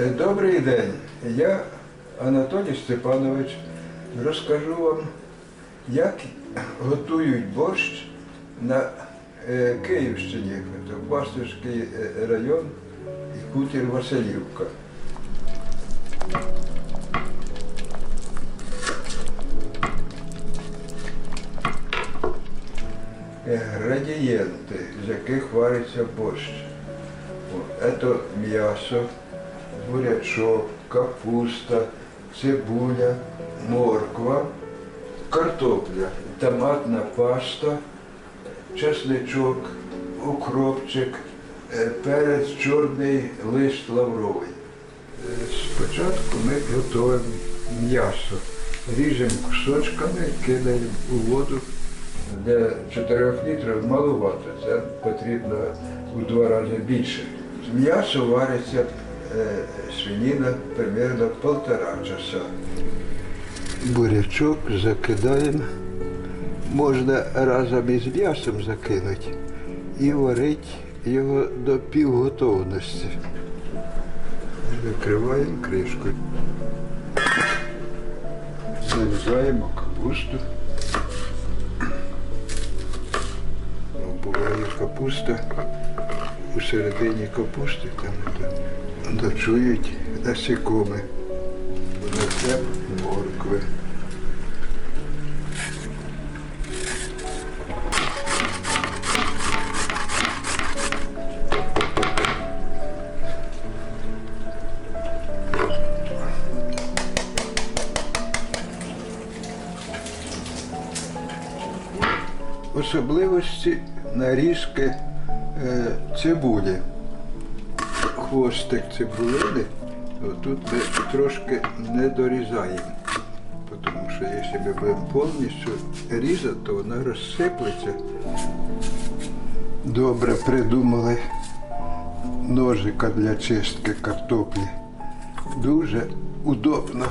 Е, Добрий день. Я Анатолій Степанович. Розкажу вам, як готують борщ на е, Київщині, це Пастирський е, район і хутір Василівка. Градієнти, з яких вариться борщ. Это м'ясо, бурячок, капуста, цибуля, морква, картопля, томатна паста, чесничок, укропчик, е, перець чорний, лист лавровий. Е, Спочатку ми готуємо м'ясо. Ріжемо кусочками, кидаємо у воду. Для 4 літрів маловато, це потрібно у два рази більше. М'ясо вариться свинина примерно полтора часа. Бурячок закидаємо. Можна разом із м'ясом закинути і варити його до півготовності. Закриваємо кришкою. Нарізаємо капусту. Буває капуста. У середині капусти там это, ночують насікоми. Несем моркви. Особливості нарізки е, цибулі. Хвостик цибулини тут ми трошки не дорізаємо. Тому що якщо ми будемо повністю різати, то вона розсиплеться. Добре придумали ножика для чистки картоплі. Дуже удобно.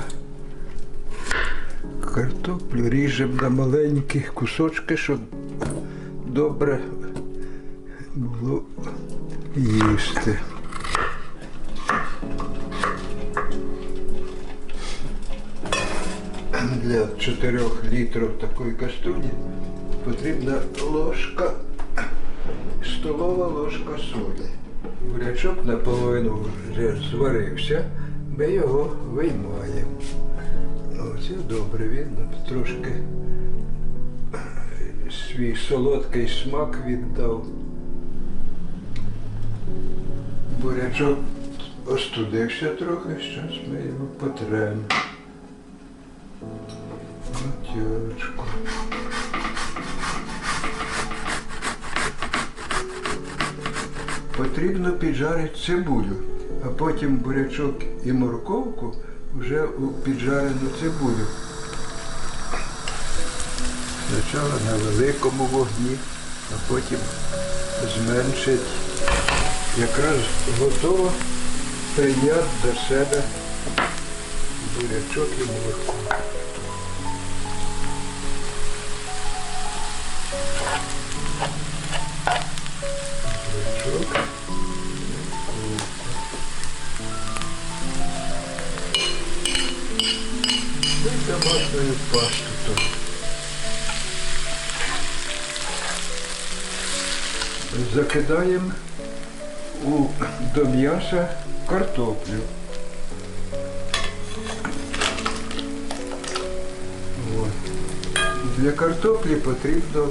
Картоплю ріжемо на маленькі кусочки, щоб добре було їсти. Для 4 літрів такої каструлі потрібна ложка, столова ложка солі. Бурячок наполовину вже зварився, ми його виймаємо. Оце добре видно, трошки свій солодкий смак віддав. Бурячок остудився трохи, зараз ми його потремо. Матючку. Потрібно піджарити цибулю, а потім бурячок і морковку вже у піджарену цибулю. Спочатку на великому вогні, а потім зменшить. Якраз готово прийняти до себе бурячок і морковку. Бурячок. І томатную пасту тут. Закидаємо у, до м'яса картоплю. От. Для картоплі потрібно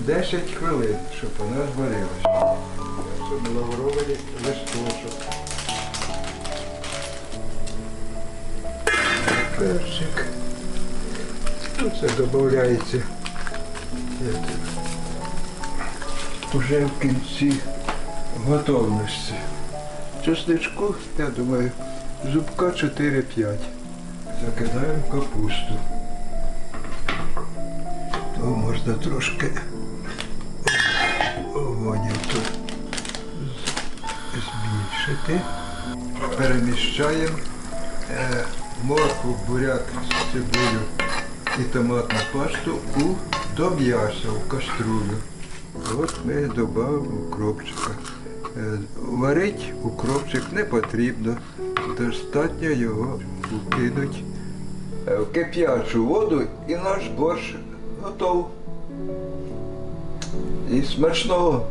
10 хвилин, щоб вона зварилася. Це лавровий листочок. перчик. Це додається е, вже в кінці готовності. Чесничку, я думаю, зубка 4-5. Закидаємо капусту. То можна трошки огонів тут збільшити. Переміщаємо е, моркву, буряк, цибулю і томатну пасту у до м'яса в каструлю. От ми додамо укропчика. Е, Варить укропчик не потрібно. Достатньо його вкинути е, в кип'ячу воду і наш борщ готов. І смачного.